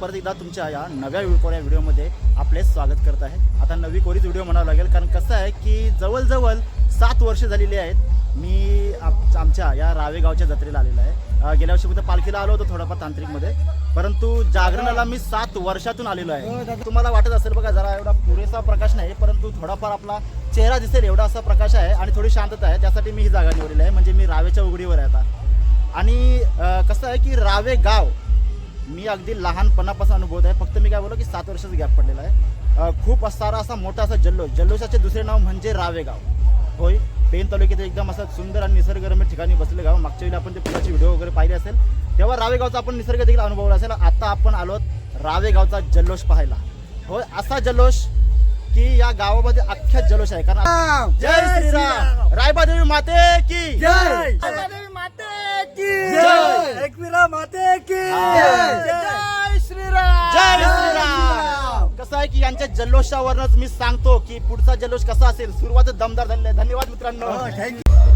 परत एकदा तुमच्या या नव्या कोऱ्या व्हिडिओमध्ये आपले स्वागत करत आहे. आता नवी कोरीच व्हिडिओ म्हणावं लागेल कारण कसं आहे की जवळजवळ सात वर्ष झालेली आहेत. मी आमच्या या रावेगावच्या जत्रेला आलेलो आहे. गेल्या वर्षी फक्त पालखीला आलो होतो थोडाफार तांत्रिकमध्ये. परंतु जागरणाला मी सात वर्षातून आलेलो आहे. तुम्हाला वाटत असेल बघा जरा एवढा पुरेसा प्रकाश नाही परंतु थोडाफार आपला चेहरा दिसेल एवढा असा प्रकाश आहे आणि थोडी शांतता आहे. त्यासाठी मी ही जागा निवडलेली आहे म्हणजे मी रावेच्या उघडीवर आहे आता. आणि कसं आहे की रावे गाव मी अगदी लहानपणापासून अनुभवत आहे. फक्त मी काय बोललो की सात वर्षाचा गॅप पडलेला आहे. खूप सारा असा मोठा असा जल्लोष. जल्लोषाचे दुसरे नाव म्हणजे रावे गाव होय? पेन तालुक्यात एकदम असं सुंदर आणि निसर्गरम्य ठिकाणी बसले गाव. मागच्या वेळी आपण ते पुण्याची व्हिडिओ वगैरे पाहिले असेल. तेव्हा रावेगावचा आपण निसर्ग देखील अनुभवला असेल. आता आपण आलोत रावेगावचा जल्लोष पाहायला. होय? असा जल्लोष की या गावामध्ये अख्ख्या जल्लोष आहे. कारण जय श्रीराम! रायबादेवी माते की जय! माते की जय. एकविरा माते की जय. श्रीराम. जय श्रीराम. कसं आहे की यांच्या जल्लोषावरच मी सांगतो की पुढचा जल्लोष कसा असेल? सुरुवात दमदार झालेली आहे धन्यवाद मित्रांनो. थँक्यू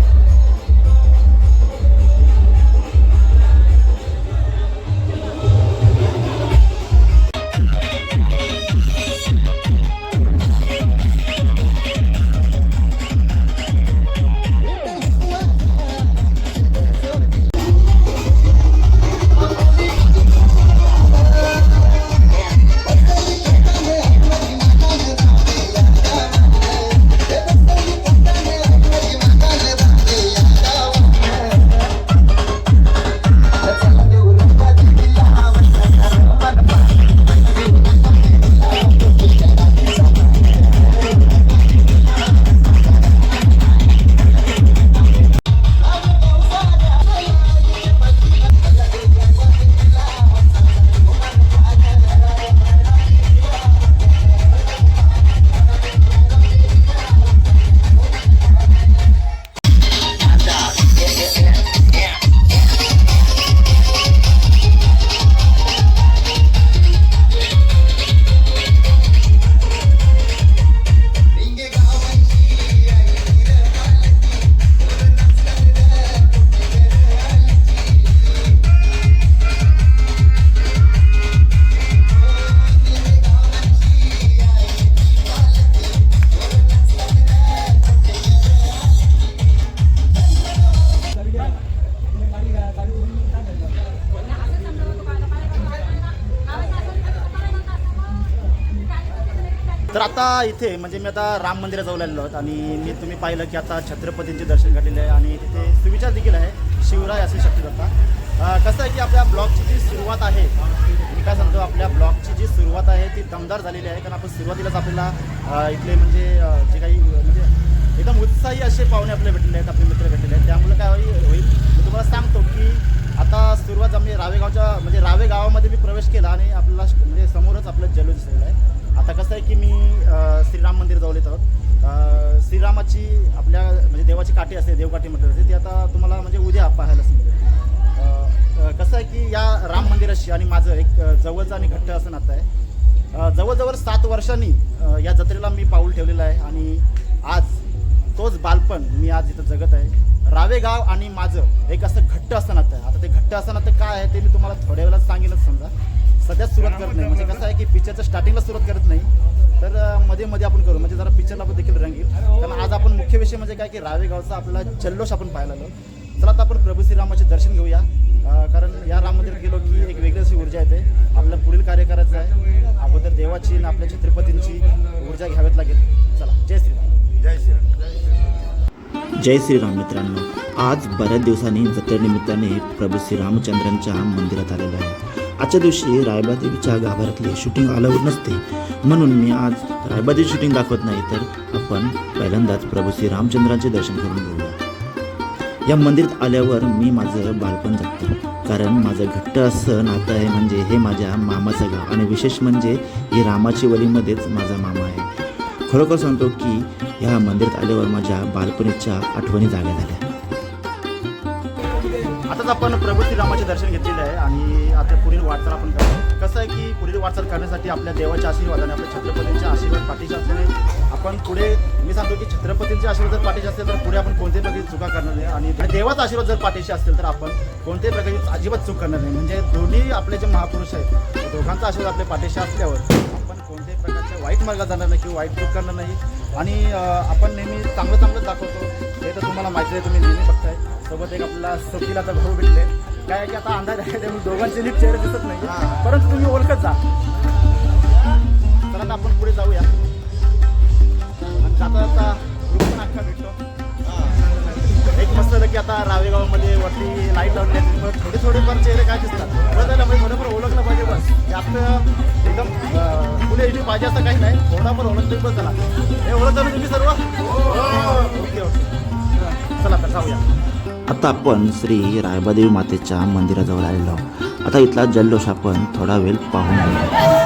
तर आता इथे म्हणजे मी आता राम मंदिराजवळ आलेलो आहोत आणि मी तुम्ही पाहिलं की आता छत्रपतींचे दर्शन घडलेले आहे आणि तिथे सुविचार देखील आहे. शिवराय असे शक्ती जाता कसं आहे की आपल्या ब्लॉगची जी सुरुवात आहे मी काय सांगतो आपल्या ब्लॉगची जी सुरुवात आहे ती दमदार झालेली आहे. कारण आपण सुरुवातीलाच आपल्याला इथले म्हणजे जे काही म्हणजे एकदम उत्साही असे पाहुणे आपले भेटलेले आहेत आपले मित्र भेटलेले आहेत. त्यामुळे काय होईल होईल. मी तुम्हाला सांगतो की आता सुरुवात आम्ही रावेगावच्या म्हणजे रावे गावामध्ये मी प्रवेश केला आणि आपल्याला म्हणजे समोरच आपलं जल्लोष दिसलेलं आहे. कसं आहे की मी श्रीराम मंदिर जवळ येत आहोत. श्रीरामाची आपल्या म्हणजे देवाची काठी असते देवकाठी म्हटलं जाते ती आता तुम्हाला म्हणजे उद्या पाहायला मिळेल. कसं आहे की या राम मंदिराशी आणि माझं एक जवळचं आणि घट्ट असं नातं आहे. जवळजवळ सात वर्षांनी या जत्रेला मी पाऊल ठेवलेलं आहे आणि आज तोच बालपण मी आज इथं जगत आहे. रावेगाव आणि माझं एक असं घट्ट असं नातं आहे. आता ते घट्ट असं नातं काय आहे ते मी तुम्हाला थोड्या वेळात सांगेनच समजा. सध्या सुरुवात करत नाही. म्हणजे कसं आहे की पिक्चरच्या स्टार्टिंगला सुरुवात करत नाही तर मध्ये मध्ये आपण करू. म्हणजे जरा पिक्चरला पण देखील रंग येईल. कारण आज आपण मुख्य विषय म्हणजे काय की रावेगावचा आपला जल्लोष आपण पाहायला आलो. चला आता आपण प्रभू श्रीरामाचे दर्शन घेऊया. कारण या राम मंदिरात गेलो की एक वेगळी अशी ऊर्जा येते. आपलं पुढील कार्य करायचं आहे. अगोदर देवाची आणि आपल्या छत्रपतींची ऊर्जा घ्यावीच लागेल. चला जय श्रीराम. जय श्रीराम. जय श्रीराम मित्रांनो. आज बऱ्याच दिवसांनी जत्रेनिमित्ताने प्रभू श्रीरामचंद्रांच्या मंदिरात आलेलो आहे. आजच्या दिवशी रायबादेवीच्या गाभाऱ्यातले शूटिंग आल्यावर नसते. म्हणून मी आज रायबादेवी शूटिंग दाखवत नाही तर आपण पहिल्यांदाच प्रभू श्री रामचंद्रांचे दर्शन करून घेऊया. या मंदिरात आल्यावर मी माझं बालपण जगतो. कारण माझं घट्ट असं नातं आहे म्हणजे हे माझ्या मामाचं गाव. आणि विशेष म्हणजे हे रामाची वलीमध्येच माझा मामा आहे. खरोखर सांगतो की ह्या मंदिरात आल्यावर माझ्या बालपणीच्या आठवणी जाग्या झाल्या. आताच आपण प्रभू श्रीरामाचे दर्शन घेतलेले आहे आणि वाटचाल आपण करतो. कसं आहे की पुढील वाटचाल करण्यासाठी आपल्या देवाच्या आशीर्वादाने आपल्या छत्रपतींच्या आशीर्वाद पाठीशी असल्याने आपण पुढे मी सांगतो की छत्रपतींचे आशीर्वाद जर पाठीशी असेल तर पुढे आपण कोणत्याही प्रकारची चुका करणार नाही. आणि देवाचा आशीर्वाद जर पाठीशी असेल तर आपण कोणत्याही प्रकारची अजिबात चूक करणार नाही. म्हणजे दोन्ही आपले जे महापुरुष आहेत दोघांचा आशीर्वाद आपल्या पाठीशी असल्यावर आपण कोणत्याही प्रकारच्या वाईट मार्गात जाणार नाही किंवा वाईट चूक करणार नाही. आणि आपण नेहमी चांगलं चांगलं दाखवतो. हे तर तुम्हाला माहिती आहे तुम्ही नेहमी बघताय. सोबत एक आपला तर भाऊ भेटले. काय की आता अंदाज आहे त्यामुळे दोघांचे नीट चेहरे दिसत नाही परंतु तुम्ही ओळखत जा. तर आता आपण पुढे जाऊया. आणि जाता जाता ग्रुप पण अख्खा भेटतो. एक मस्त झालं की आता रावेगावमध्ये वरती लाइट लावली पण थोडे थोडे पण चेहरे काय दिसतात. ओळखायला म्हणजे थोडंफार ओळखलं पाहिजे बस. जास्त एकदम पुढे येणे पाहिजे असं काही नाही. थोडाफार ओळखतो बस झाला हे ओळखता ना तुम्ही सर्व? हो. Okay okay. आता आपण श्री रायबादेवी मातेच्या मंदिराजवळ आलेलो आता इथला जल्लोष आपण थोडा वेळ पाहून घेऊ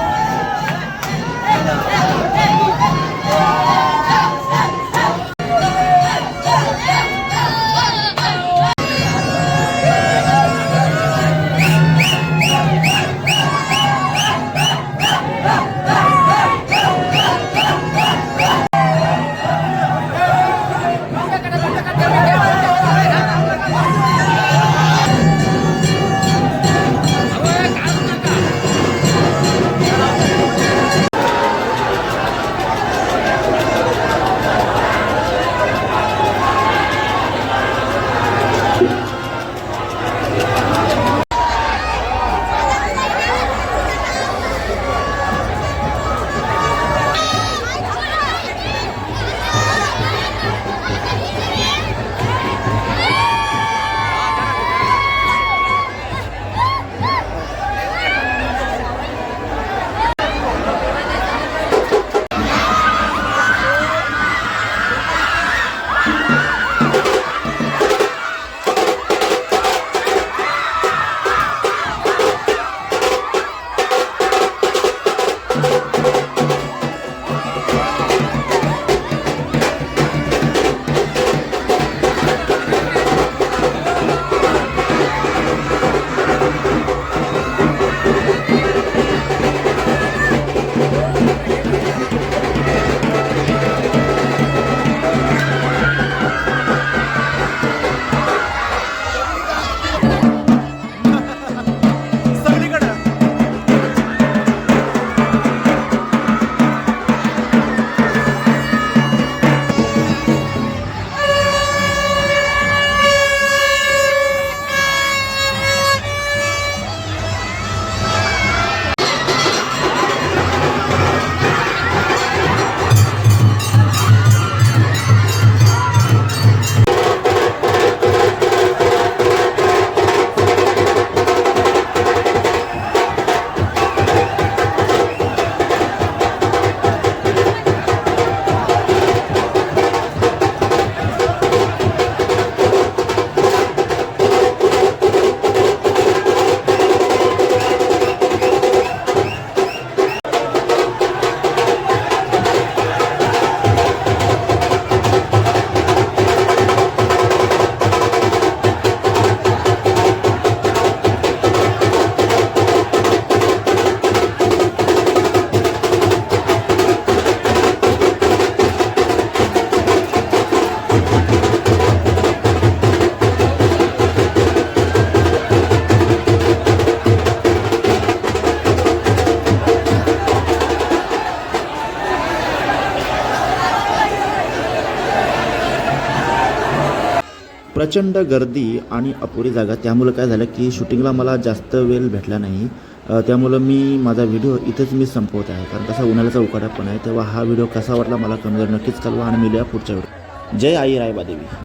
प्रचंड गर्दी आणि अपुरी जागा. त्यामुळं काय झालं की शूटिंगला मला जास्त वेळ भेटला नाही. त्यामुळं मी माझा व्हिडिओ इथेच मी संपवत आहे. कारण कसा उन्हाळ्याचा उकाडा पण आहे तेव्हा हा व्हिडिओ कसा वाटला मला कमेंट नक्कीच कळवा आणि मिळूया पुढच्या व्हिडिओ जय आई रायबादेवी.